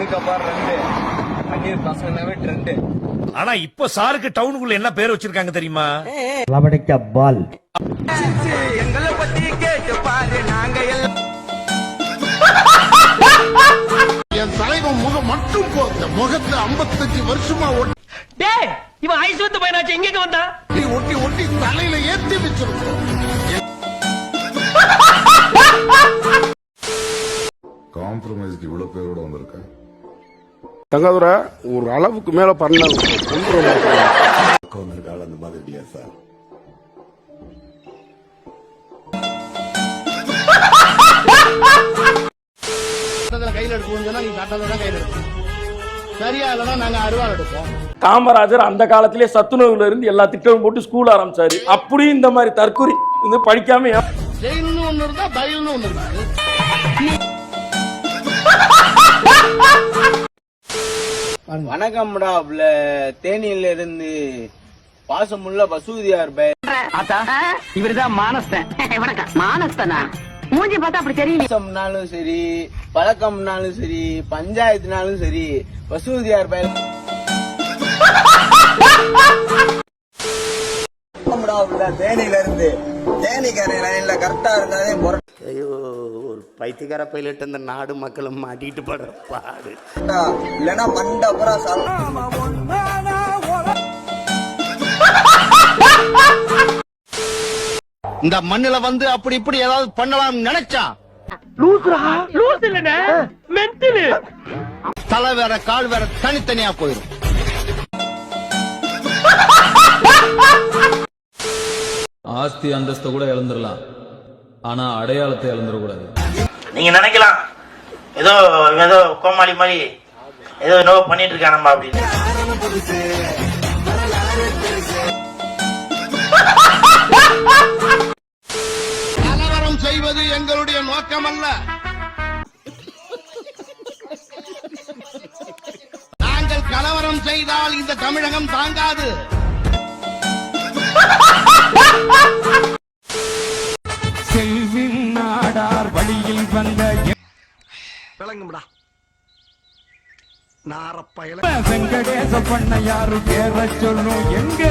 ஒண்ணுக்கு அப்புறம் ரெண்டு. பன்னீர் பசங்கனாவே ட்ரெண்டு ஆனா இப்ப சாருக்கு டவுனுக்குள்ள என்ன பேர் வச்சிருக்காங்க தெரியுமா? லவடிக்க பால். எங்களை பத்தி கேட்டு பாரு நாங்க எல்லாம் என் தலைவன் முகம் மட்டும் போதுங்க முகத்தை 55 வருஷமா டேய் இவன் ஐஸ் வந்து பையனாச்சு எங்க வந்தா ஒட்டி ஒட்டி ஒட்டி தலையில ஏத்தி வச்சிருக்கோம். காம்ப்ரமைஸ்க்கு இவ்வளவு பேரோட வந்திருக்கேன் தங்காதுரை ஒரு அளவுக்கு மேல பண்ண வந்திருக்காள் அந்த மாதிரி இல்லையா சார்? கையில சொன்னா சட்டத்தோட சரியா இல்லைன்னா நாங்க அருவாள் எடுப்போம். காமராஜர் அந்த காலத்திலே சத்துணவுல இருந்து எல்லா திட்டமும் போட்டு ஸ்கூல் ஆரம்பிச்சாரு. அப்படியும் இந்த மாதிரி தற்கொலை வந்து படிக்காம ஜெயில்னு ஒண்ணு இருந்தா பயில்னு ஒண்ணு இருக்கு வணக்கம்டா புள்ள தேனியில இருந்து பாசமுள்ள பசூதியார் பே ஆத்தா இவருதான் மானஸ்தன். வணக்கம் மானஸ்தனா? மூஞ்சி பார்த்தா அப்படி தெரியல சரி பழக்கம்னாலும் சரி பஞ்சாயத்துனாலும் சரி பசூதியார் பே வணக்கம்டா புள்ள தேனியில இருந்து தேனிக்கரை லைன்ல கரெக்டா இருந்தாலே ஐயோ. ஒரு பைத்தியக்கார பைலட் இந்த நாடு மக்களும் மாட்டிட்டு படுற பாடு. இல்லைன்னா மண்ட இந்த மண்ணுல வந்து அப்படி இப்படி ஏதாவது பண்ணலாம் நினைச்சா? தலை வேற கால் வேற தனித்தனியா போயிடும் ஆஸ்தி அந்தஸ்தை கூட இழந்துடலாம். ஆனா அடையாளத்தை இழந்துடக்கூடாது. நீங்க நினைக்கலாம். ஏதோ ஏதோ கோமாளி மாதிரி ஏதோ என்னவோ பண்ணிட்டு இருக்கான் நம்ம அப்படின்னு. கலவரம் செய்வது எங்களுடைய நோக்கம் அல்ல நாங்கள் கலவரம் செய்தால் இந்த தமிழகம் தாங்காது. விளங்கும்டா. நாரப்பயல. வெங்கடேச பண்ண யாரு பேர சொல்லும் எங்க